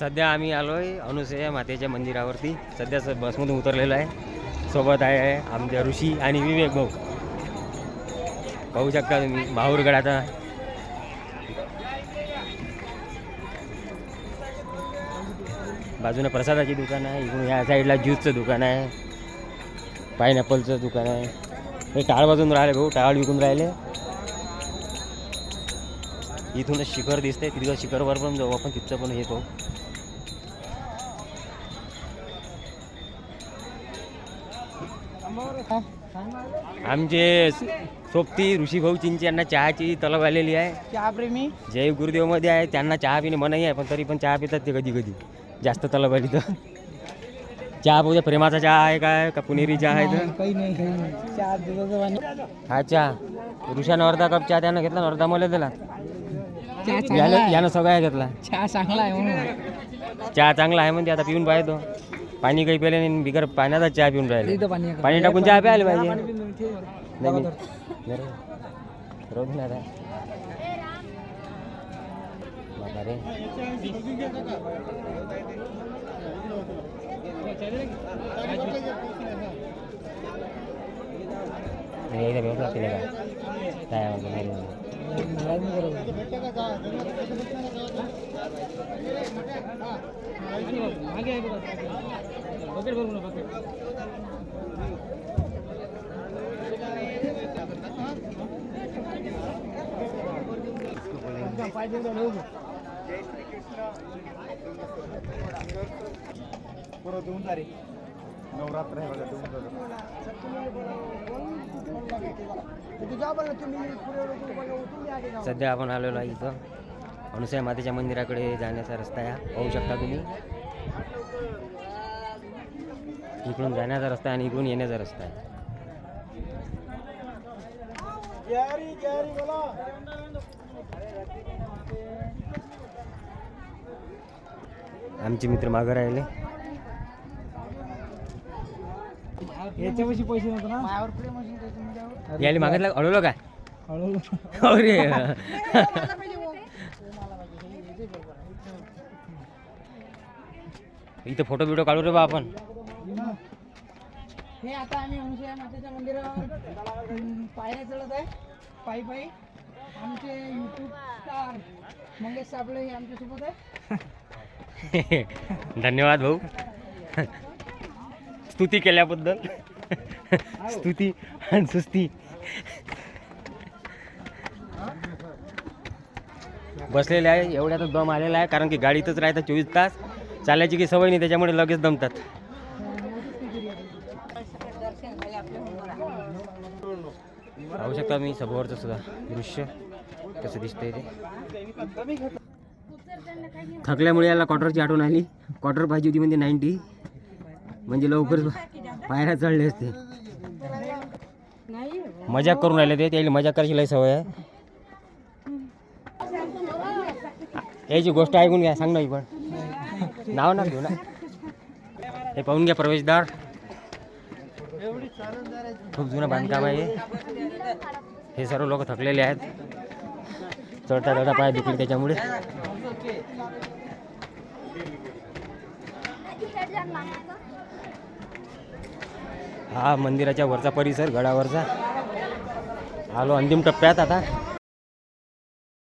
सध्या आम्ही आलोय अनुसया मातेच्या मंदिरावरती. सध्या स- बसमधून उतरलेलो आहे. सोबत आहे आमच्या ऋषी आणि विवेक भाऊ. पाहू शकता तुम्ही माहूरगडाचा बाजूने प्रसादाची दुकान आहे. इकडून या साईडला ज्यूसचं दुकान आहे. पायनॅपलचं दुकान आहे. हे टाळ बाजून राहिले भाऊ टाळ विकून राहिले. इथूनच शिखर दिसते तिथं शिखरवर पण जाऊ आपण तिथं पण येतो. आमचे सोबती ऋषी भाऊ चिंच यांना चहाची तलब आलेली आहे. चहा प्रेमी. जय गुरुदेवमध्ये आहे त्यांना चहा पिणे मनाई आहे पण तरी पण चहा पितात ते कधी कधी. जास्त तलब आली तर. चहा पाहू प्रेमाचा चहा आहे काय का पुणेरी चहा आहे तर? काही नाही हा चहा. ऋषानं अर्धा कप चहा त्यानं घेतला अर्धा मला दिला. चहा चांगला यानं आहे यानं घेतला चहा चांगला आहे म्हणून चहा चांगला आहे म्हणते आता पिऊन पाहतो पाणी काही पेले नाही बिगर पाण्याचा चहा पिऊन राहिले इथं पाणी आहे का? पाणी टाकून चहा प्यायला पाहिजे. नाही मी-. नाही रे. रोज नाही आता. बाबा रे. नाही, एकदा व्यवस्थित लागते नाही का? काय म्हणतो, नाही. नाही, नाही बरोबर. मागे आहे बघा. बकेट भरून ना, बकेट. पाहिजे तेवढं बघा. सध्या आपण आलेलो आहे इथं. अनुसया मातेच्या मंदिराकडे जाण्याचा रस्ता आहे. पाहू शकता तुम्ही. इकडून जाण्याचा रस्ता आहे आणि इकडून येण्याचा रस्ता आहे. आमचे मित्र मागं राहिले. याच्यापाशी पैसे नव्हते ना? मायावर प्रेम असेल त्याच्यामध्ये यायला मागितलं? अडवलं काय? हळूहळू. अरे इथं फोटो बिटो काढू रे बा आपण. हे आता आम्ही अनुसया मातेच्या मंदिरावर अं, पायऱ्या चढत आहे. पायी पायी. आमचे युट्यूब स्टार मंगेश साबळे हे आमच्यासोबत आहे. धन्यवाद भाऊ. स्तुती केल्याबद्दल. स्तुती आणि सुस्ती. बसलेले आहे एवढ्यातच दम आलेला आहे कारण की गाडीतच राहतात चोवीस तास. चालायची काही सवय नाही त्याच्यामुळे लगेच दमतात. पाहू शकता मी समोरचं सुद्धा दृश्य कसं दिसतंय ते. थकल्यामुळे याला क्वार्टरची आठवण आली. क्वार्टर पाहिजे होती म्हणजे नाईन्टी म्हणजे लवकर पायऱ्या चढले असते. मजाक करून राहिले ते त्याला मजाक करायची लय सवय आहे. याची गोष्ट ऐकून घ्या सांग ना ही पण. नाव ना घेऊ ना. हे पाहून घ्या प्रवेशद्वार. खूप जुनं बांधकाम आहे हे. हे सर्व लोक थकलेले आहेत. चढता चढता पाय दुखले त्याच्यामुळे. हा मंदिराच्या वरचा परिसर गडावरचा. आलो अंतिम टप्प्यात आता.